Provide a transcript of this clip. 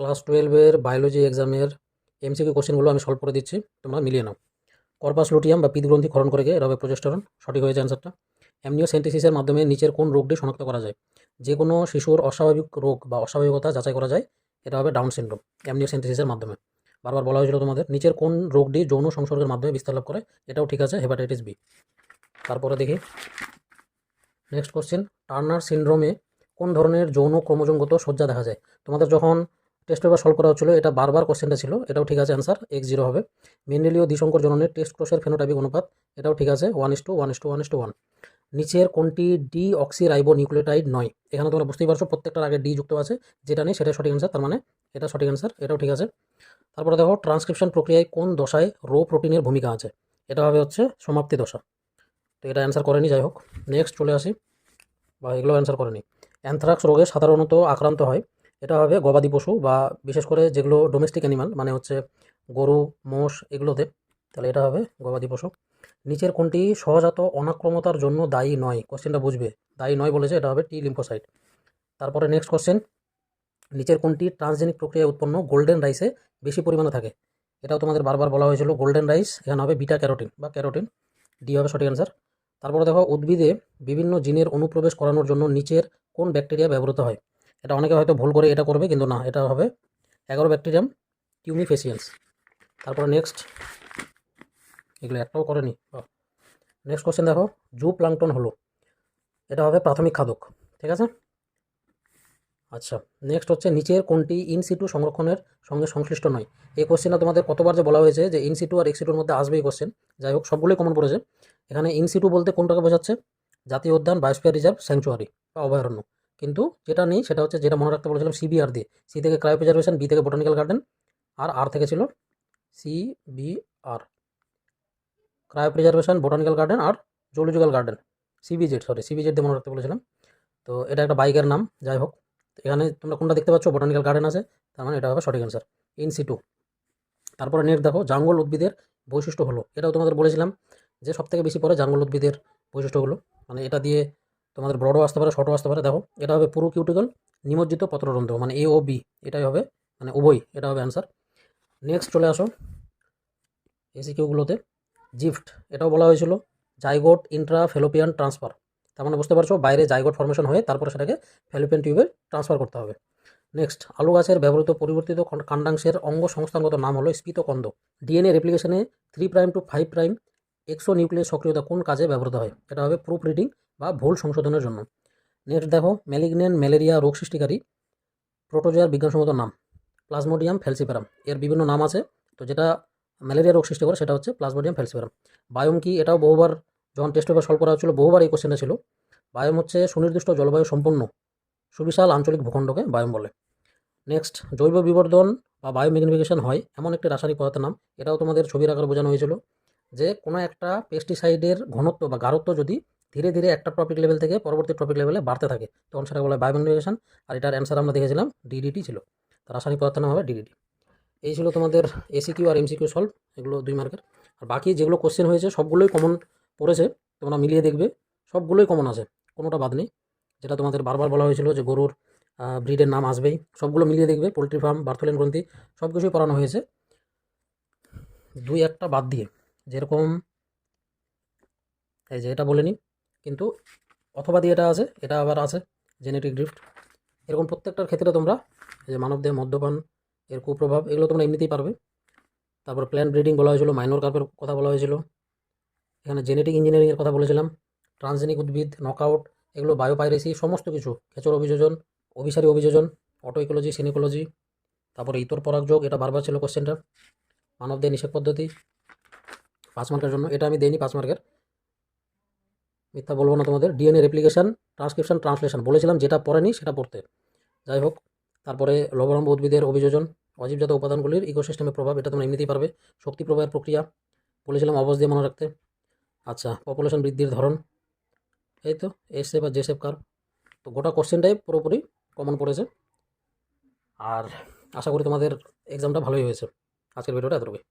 Class টুয়েলভের biology এক্সামের MCQ কোশ্চেনগুলো আমি সলভ করে দিচ্ছি, তোমরা মিলিয়ে নাও। কর্পাস লুটিয়াম বা পিতগ্রন্থি ক্ষরণ করে গিয়ে হবে প্রজেস্টেরন সঠিক হয়েছে অ্যান্সারটা অ্যামনিওসেন্টিসিসের মাধ্যমে নিচের কোন রোগটি শনাক্ত করা যায়? যে কোনো শিশুর অস্বাভাবিক রোগ বা অস্বাভাবিকতা যাচাই করা যায়, এটা হবে ডাউন সিন্ড্রোম অ্যামনিওসেন্টিসিসের মাধ্যমে। বারবার বলা হয়েছিল তোমাদের, নিচের কোন রোগটি যৌন সংসর্গের মাধ্যমে বিস্তার লাভ করে? এটাও ঠিক আছে হেপাটাইটিস বি তারপরে দেখি। নেক্সট কোশ্চেন টার্নার সিন্ড্রোমে কোন ধরনের যৌন ক্রোমোজোমগত সজ্জা দেখা যায়? তোমাদের যখন টেস্ট পেপার সলভ করা হচ্ছিল, এটা বারবার কোশ্চেনটা ছিল, এটাও ঠিক আছে অ্যান্সার এক্স জিরো হবে। মেন্ডেলীয় দ্বিশঙ্কর জননের টেস্ট ক্রোশের ফেনোটাইপিক অনুপাত, এটাও ঠিক আছে one is to one is to one is to one নিচের কোনটি ডি অক্সি রাইবো নিউক্লিওটাইড নয়? এখানে তোমরা বুঝতেই পারছ, প্রত্যেকটার আগে ডি যুক্ত আছে, যেটা নেই সেটা সঠিক অ্যান্সার তার মানে এটা সঠিক অ্যান্সার এটাও ঠিক আছে। তারপরে দেখো ট্রান্সক্রিপশন প্রক্রিয়ায় কোন দশায় রো প্রোটিনের ভূমিকা আছে? এটা হবে হচ্ছে সমাপ্তি দশা। তো এটা অ্যান্সার করেনি, যাই হোক। নেক্সট চলে আসি। বা এগুলো অ্যান্সার করেনি। অ্যানথ্রাক্স রোগে সাধারণত আক্রান্ত হয়। এটা হবে গবাদি পশু বা বিশেষ করে যেগুলো ডোমেস্টিক অ্যানিমাল মানে হচ্ছে গরু, মোষ এগুলোতে, তাহলে এটা হবে গবাদি পশু। নিচের কোনটি সহজাত অনাক্রমতার জন্য দায়ী নয়? কোশ্চেনটা বুঝবে। দায়ী নয় বলেছে, এটা হবে টি লিম্ফোসাইট তারপরে নেক্সট কোশ্চেন নিচের কোনটি ট্রান্সজেনিক প্রক্রিয়ায় উৎপন্ন গোল্ডেন রাইসে বেশি পরিমাণে থাকে? এটাও তোমাদের বারবার বলা হয়েছিল গোল্ডেন রাইস এখানে হবে বিটা ক্যারোটিন বা ক্যারোটিন ডি হবে সঠিক অ্যান্সার তারপরে দেখো, উদ্ভিদে বিভিন্ন জিনের অনুপ্রবেশ করানোর জন্য নিচের কোন ব্যাকটেরিয়া ব্যবহৃত হয়? এটা অনেকে হয়তো ভুল করে এটা করবে, কিন্তু না, এটা হবে এগারো ব্যাকটেরিয়াম টিউমিফেসিয়েন্স তারপরে নেক্সট এগুলো একটাও করেনি। নেক্সট কোশ্চেন দেখো জু প্লাংটন হলো। এটা হবে প্রাথমিক খাদক, ঠিক আছে? আচ্ছা নেক্সট হচ্ছে নিচের কোনটি ইনসিটু সংরক্ষণের সঙ্গে সংশ্লিষ্ট নয়? এই কোশ্চেনটা তোমাদের কতবার যে বলা হয়েছে যে ইনসিটু আর এক্সিটুর মধ্যে আসবে এই কোশ্চেন যাই হোক, সবগুলোই কমন পড়েছে। এখানে ইনসিটু বলতে কোনটাকে বোঝাচ্ছে? জাতীয় উদ্যান বায়োস্ফিয়ার রিজার্ভ স্যাংচুয়ারি বা অভয়ারণ্য। কিন্তু যেটা নেই সেটা হচ্ছে যেটা মনে রাখতে বলেছিলাম সিবিআর দিয়ে। সি থেকে ক্রায়ো প্রিজার্ভেশন বি থেকে বোটানিক্যাল গার্ডেন আর আর থেকে ছিল CBR cryopreservation botanical garden আর zoological garden CBZ sorry CBZ দিয়ে মনে রাখতে বলেছিলাম। তো এটা একটা বাইকের নাম, যাই হোক। এখানে তোমরা কোনটা দেখতে পাচ্ছ? বোটানিক্যাল গার্ডেন আছে। তার মানে এটা হবে সঠিক অ্যান্সার ইন সি টু তারপরে নেক্সট দেখো, জাঙ্গল উদ্ভিদের বৈশিষ্ট্য হলো। এটাও তোমাদের বলেছিলাম যে সবথেকে বেশি পড়ে জাঙ্গল উদ্ভিদের বৈশিষ্ট্যগুলো। মানে এটা দিয়ে তোমাদের বড়ও আসতে পারে ছোটও আসতে পারে, দেখো, এটা হবে পুরো কিউটিকল নিমজ্জিত পত্ররন্ধ্র মানে এ ও বি এটাই হবে মানে উভয়, এটা হবে অ্যান্সার নেক্সট চলে আসো এসি কিউগুলোতে জিফট এটাও বলা হয়েছিল জাইগোট ইন্ট্রা ফেলোপিয়ান ট্রান্সফার তার মানে বুঝতে পারছ, বাইরে জাইগোট ফর্মেশন হয়ে তারপরে সেটাকে ফেলোপিয়ান টিউবে ট্রান্সফার করতে হবে। নেক্সট আলু গাছের ব্যবহৃত পরিবর্তিত কাণ্ডাংশের অঙ্গ সংস্থানগত নাম হলো স্পিতকন্দ DNA রেপ্লিকেশনে three prime to five prime exonuclease সক্রিয়তা কোন কাজে ব্যবহৃত হয়? এটা হবে প্রুফ রিডিং বা ভুল সংশোধনের জন্য। নেক্সট দেখো ম্যালিগনেন ম্যালেরিয়া রোগ সৃষ্টিকারী প্রোটোজোয়ার বিজ্ঞানসম্মত নাম, প্লাজমোডিয়াম ফেলসিফেরাম এর বিভিন্ন নাম আছে। তো যেটা ম্যালেরিয়া রোগ সৃষ্টি করে সেটা হচ্ছে প্লাজমোডিয়াম ফেলসিফেরাম বায়োম কি? এটাও বহুবার যখন টেস্ট পেপার সলভ করা হচ্ছিল বহুবার এই কোশ্চেনটা ছিল। বায়োম হচ্ছে সুনির্দিষ্ট জলবায়ু সম্পন্ন, সুবিশাল আঞ্চলিক ভূখণ্ডকে বায়োম বলে। নেক্সট, জৈব বিবর্ধন বা বায়োম্যাগনিফিকেশন হয় এমন একটি রাসায়নিক পদার্থের নাম। এটাও তোমাদের ছবির আকারে বোঝানো হয়েছিল। যে কোনো একটা পেস্টিসাইডের ঘনত্ব বা গাঢ়ত্ব যদি ধীরে ধীরে একটা টপিক লেভেল থেকে পরবর্তী টপিক লেভেলে বাড়তে থাকে, তখন সেটা বলা বায়োম্যাগনিফিকেশন আর এটার অ্যান্সার আমরা দেখেছিলাম ডিডিটি ছিল, তার রাসায়নিক পদার্থ নাম হবে ডিডিটি এই ছিল তোমাদের এসিকিউ আর এমসিকিউ সলভ এগুলো দুই মার্কের আর বাকি যেগুলো কোশ্চেন হয়েছে, সবগুলোই কমন পড়েছে, তোমরা মিলিয়ে দেখবে, সবগুলোই কমন আছে, কোনোটা বাদ নেই। যেটা তোমাদের বারবার বলা হয়েছিল যে গরুর ব্রিডের নাম আসবেই, সবগুলো মিলিয়ে দেখবে পোলট্রি ফার্ম বার্থলেন গ্রন্থি সব কিছুই পড়ানো হয়েছে। দুই একটা বাদ দিয়ে। যেরকম, এই যে এটা বলিনি কিন্তু অথবা দিয়ে এটা আছে, এটা আবার আছে জেনেটিক ড্রিফট এরকম প্রত্যেকটার ক্ষেত্রে তোমরা এই যে মানবদেহ মদ্যপান, এর কুপ্রভাব, এগুলো তোমরা এমনিতেই পারবে। তারপর প্ল্যান ব্রিডিং বলা হয়েছিল মাইনর কার্পের কথা বলা হয়েছিল। এখানে জেনেটিক ইঞ্জিনিয়ারিংয়ের কথা বলেছিলাম। ট্রান্সজেনিক উদ্ভিদ নকআউট এগুলো বায়োপাইরেসি সমস্ত কিছু। খেচর অভিযোজন, অভিসারী অভিযোজন অটো ইকোলজি সিনিকোলজি তারপরে ইতর পরাগযোগ, এটা বারবার ছিল কোশ্চেনটা মানবদেহ নিষেধ পদ্ধতি। পাঁচ মার্কের জন্য। এটা আমি দেইনি পাঁচ মার্কের। মিথ্যা বলব না তোমাদের। ডিএনএ রেপ্লিকেশন ট্রান্সক্রিপশন ট্রান্সলেশন বলেছিলাম যেটা পড়েনি সেটা পড়তে। যাই হোক, তারপরে লবণাম্ব উদ্ভিদের অভিযোজন, অজীবজাত উপাদানগুলির ইকোসিস্টেমের প্রভাব, এটা তোমরা এমনিতেই পারবে। শক্তি প্রবাহের প্রক্রিয়া, বলেছিলাম অবস দিয়ে মনে রাখতে। আচ্ছা পপুলেশন বৃদ্ধির ধরন। এই তো এস শেপ আর জে কার তো গোটা কোশ্চেনটাই পুরোপুরি কমন পড়েছে। আর আশা করি তোমাদের এক্সামটা ভালোই হয়েছে। আজকের ভিডিওটা এতটুকুই।